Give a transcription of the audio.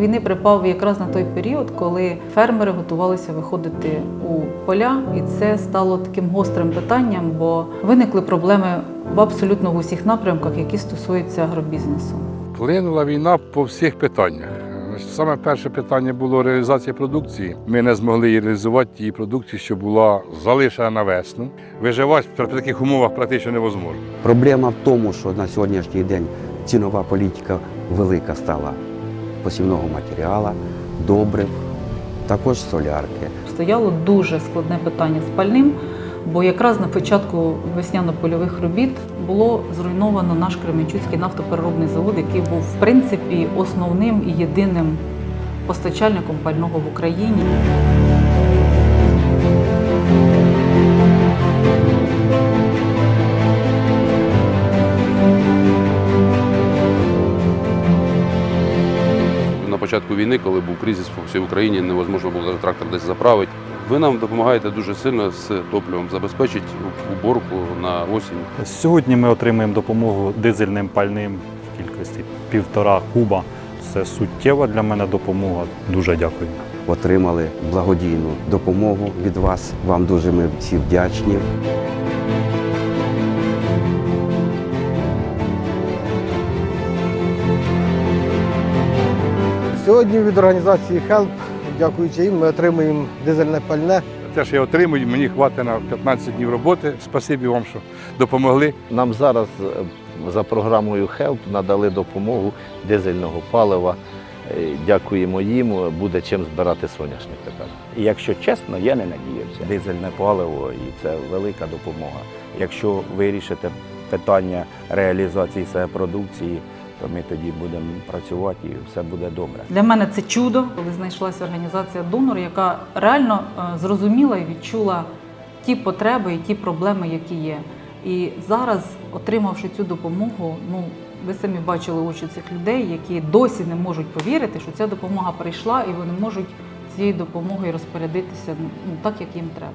війни припав якраз на той період, коли фермери готувалися виходити у поля, і це стало таким гострим питанням, бо виникли проблеми в абсолютно в усіх напрямках, які стосуються агробізнесу. Вплинула війна по всіх питаннях. Саме перше питання було реалізація продукції. Ми не змогли її реалізувати її продукцію, що була залишена на весну. Виживати при таких умовах практично невозможно. Проблема в тому, що на сьогоднішній день цінова політика велика стала посівного матеріалу, добрив, також солярки. Стояло дуже складне питання з пальним, бо якраз на початку весняно-польових робіт було зруйновано наш Кременчуцький нафтопереробний завод, який був в принципі основним і єдиним постачальником пального в Україні. Початку війни, коли був кризис по всій Україні, невозможно було навіть трактор десь заправити. Ви нам допомагаєте дуже сильно з топливом забезпечити уборку на осінь. Сьогодні ми отримуємо допомогу дизельним пальним в кількості півтора куба. Це суттєва для мене допомога. Дуже дякую. Отримали благодійну допомогу від вас. Вам дуже ми всі вдячні. Сьогодні від організації HELP, дякуючи їм, ми отримуємо дизельне пальне. Те, що я отримую, мені хватить на 15 днів роботи. Спасибі вам, що допомогли. Нам зараз е, за програмою HELP надали допомогу дизельного палива. Е, Дякуємо їм, буде чим збирати соняшник тепер. І якщо чесно, я не надіявся. Дизельне паливо і це велика допомога. Якщо вирішите питання реалізації цієї продукції, то ми тоді будемо працювати і все буде добре. Для мене це чудо, коли знайшлася організація донор, яка реально е, зрозуміла і відчула ті потреби і ті проблеми, які є. І зараз, отримавши цю допомогу, ну ви самі бачили очі цих людей, які досі не можуть повірити, що ця допомога прийшла, і вони можуть цією допомогою розпорядитися ну, так, як їм треба.